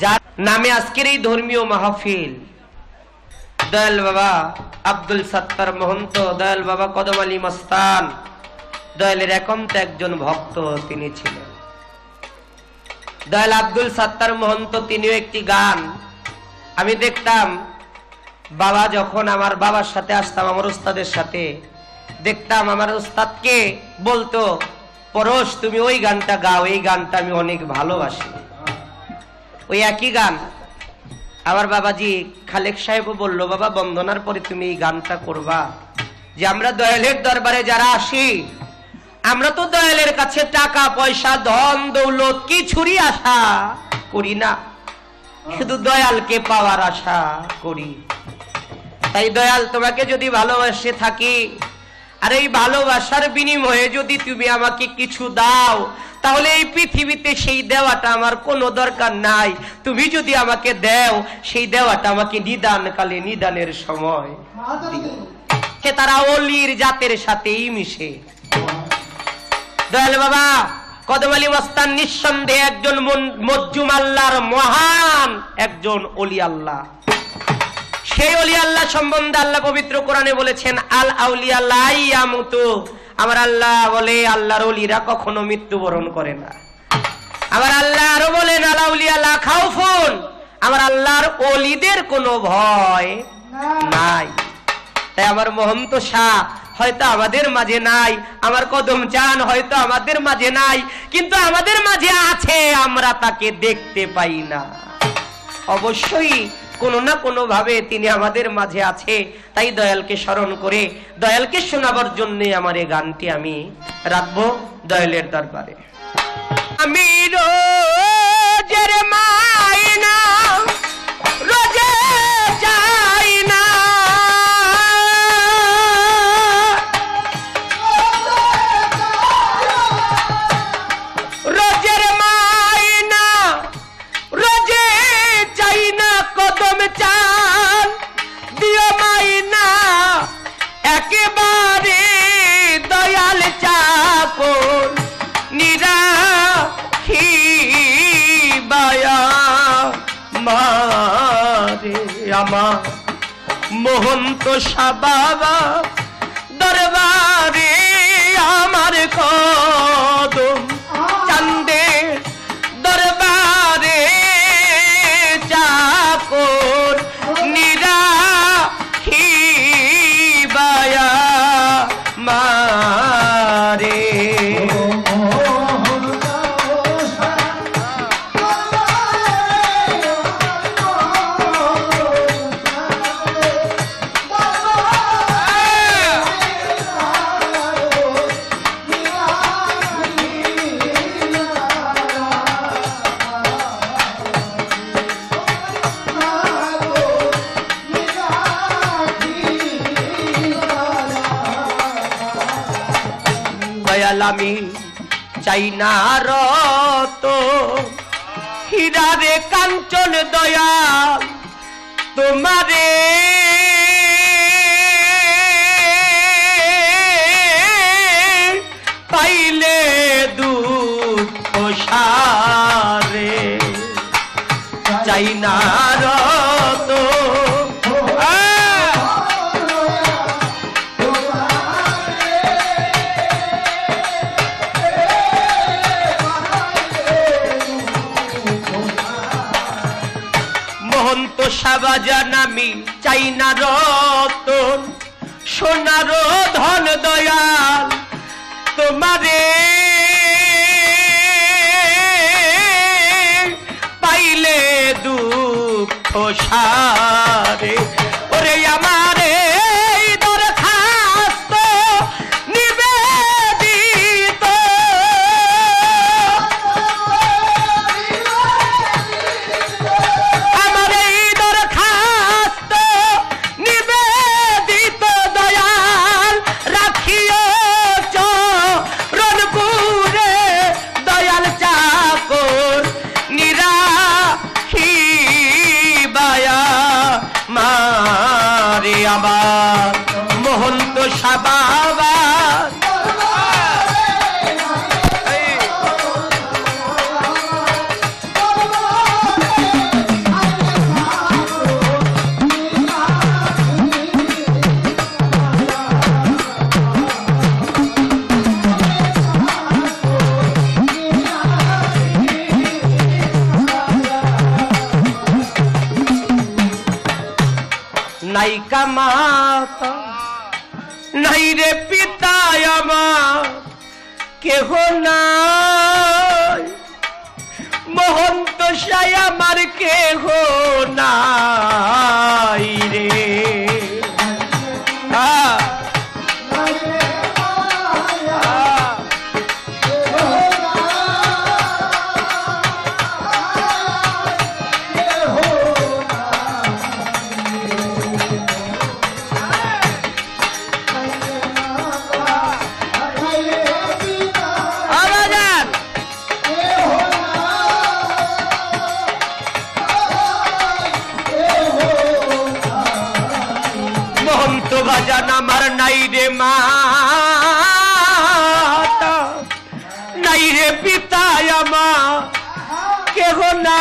যার নামে আজকের এই ধর্মীয় মাহফিল। দয়াল বাবা আব্দুল সত্তার মহন্ত, দয়াল বাবা কদম আলী মস্তান, দয়ালের একান্ত একজন ভক্ত তিনি ছিলেন। দয়াল আব্দুল সত্তার মহন্ত, তিনিও একটি গান। আমি দেখতাম বাবা যখন আমার বাবার সাথে আসতাম, আমার উস্তাদের সাথে, দেখতাম আমার উস্তাদকে বলতো, পরশ, তুমি ওই গানটা গাও, এই গানটা আমি অনেক ভালোবাসি। ওই একই গান। আমার বাবাজি খালেক সাহেবও বলল, বাবা, বন্দনার পরে তুমি এই গানটা করবা। যে আমরা দয়ালের দরবারে যারা আসি, আমরা তো দয়ালের কাছে টাকা, পয়সা, ধন, দৌলত, কিছুরই আশা করি না। শুধু দয়ালকে পাওয়ার আশা করি। তাই দয়াল, তোমাকে যদি ভালোবাসে থাকি, আর এই ভালোবাসার বিনিময়ে যদি তুমি আমাকে কিছু দাও তাহলে এই পৃথিবীতে সেই দেওয়াটা আমার কোনো দরকার নাই। তুমি যদি আমাকে দেও, সেই দেওয়াটা আমাকে নিদান কালে নিদানের সময়। সে তারা অলির জাতের সাথেই মিশে। দয়াল বাবা, কদম আলী মস্তান নিঃসন্দেহে একজন মজ্জুম আল্লাহর মহান একজন অলি আল্লাহ। সেই অলি আল্লাহ সম্বন্ধে আল্লাহ পবিত্র কোরআনে বলেছেন, আল আউলিয়া আমুতু আমার আল্লাহ বলে আল্লাহর অলিরা কখনো মৃত্যুবরণ করে না। আমার আল্লাহ আরও বলেন আল আউলিয়া লা খাউফুন। আমার আল্লাহর অলিদের কোনো ভয় নাই। তাই আমার মহন্ত শাহ হয়তো আমাদের মাঝে নাই আমার কদম চান হয়তো আমাদের মাঝে নাই কিন্তু আমাদের মাঝে আছে আমরা তাকে দেখতে পাই না। অবশ্যই কোনো না কোনো ভাবে তিনি আমাদের মাঝে আছে। তাই দয়ালকে স্মরণ করে, দয়ালকে শোনাবার জন্য আমার এই গানটি আমি রাখব দয়ালের দরবারে। আমি রোজের মাইনা আমার মোহন্ত সাবাবা দরবারে আমার কদম আমি চাই না রত। হীরা রে কাঞ্চন দয়া তোমারে মহন্ত সাবাজান আমি চাই না রতন। সোনার ধন দয়াল, তোমারে পাইলে দুঃখ সারে। ওরে আমারে মারে মহন্ত সাবা সাবাবার নাই কামাতা নাই রে পিতা আমার কেহ নাই। মহন্ত সাই আমার কেহ নাই রে। নাই রে মা নাই রে পিতা আমার কেহ না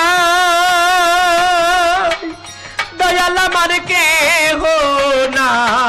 দয়াল আমার কেহ নাই?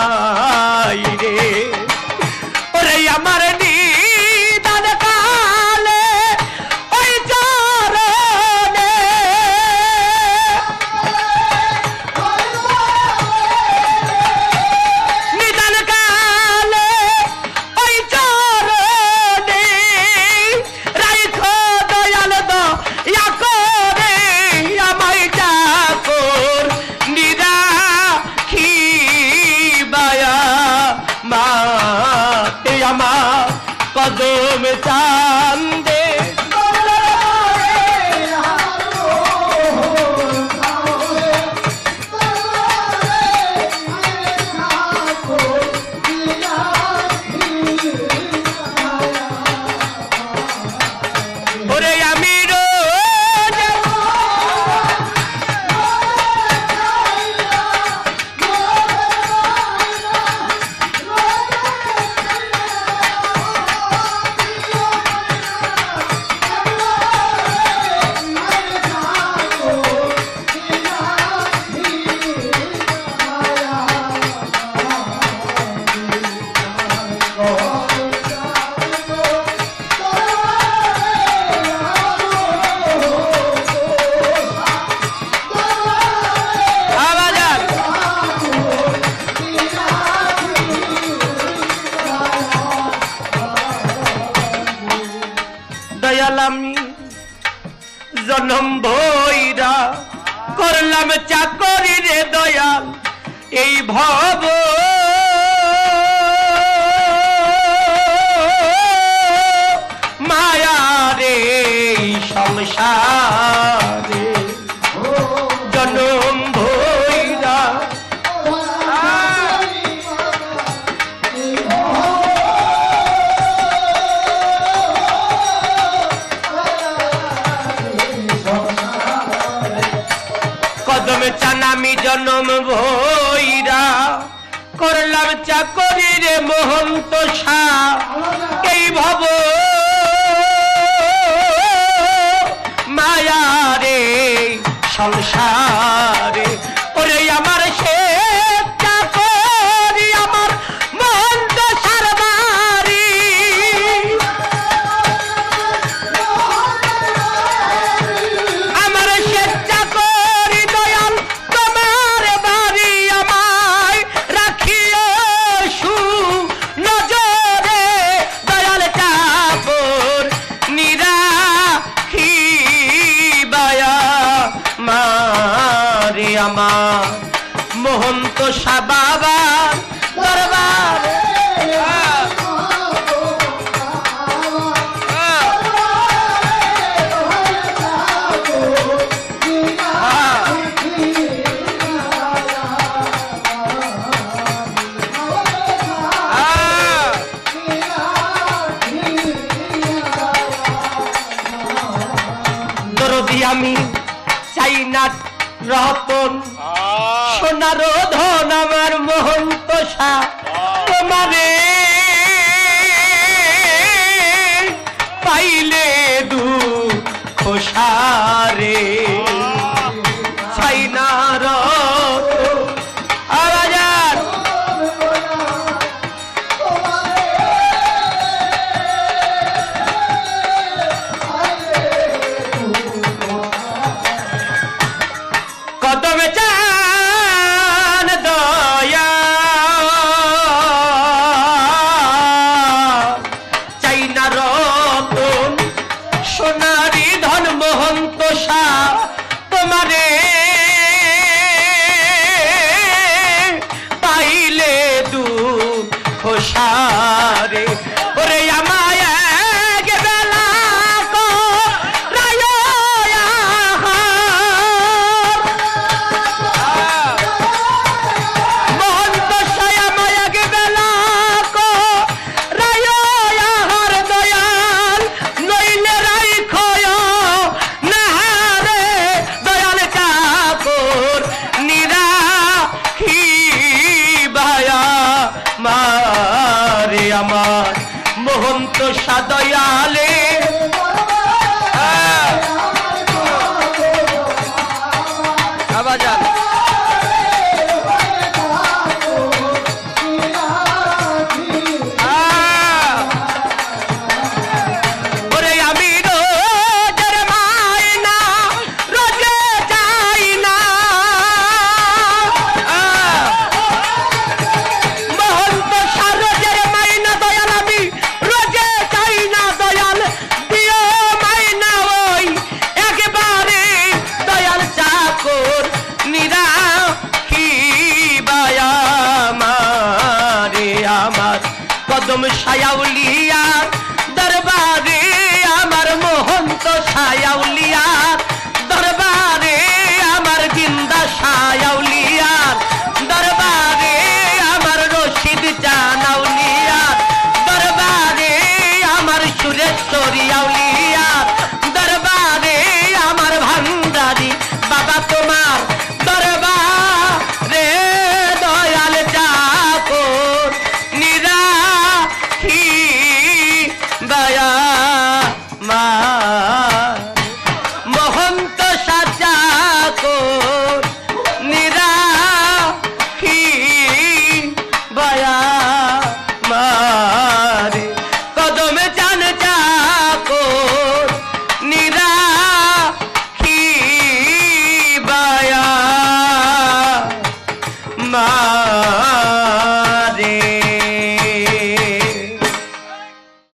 এই ভব কদমে চানামি জনম ভৈরা। করলাম চাকরি রে মহন্ত শাহ এই ভব মায়া রে সংসারে আমার মোহন্ত সাবাবা দরবার। আমি চাই না রতন। সোনার ধন আমার মোহন তোষা তোমারে পাইলে দু খোসারে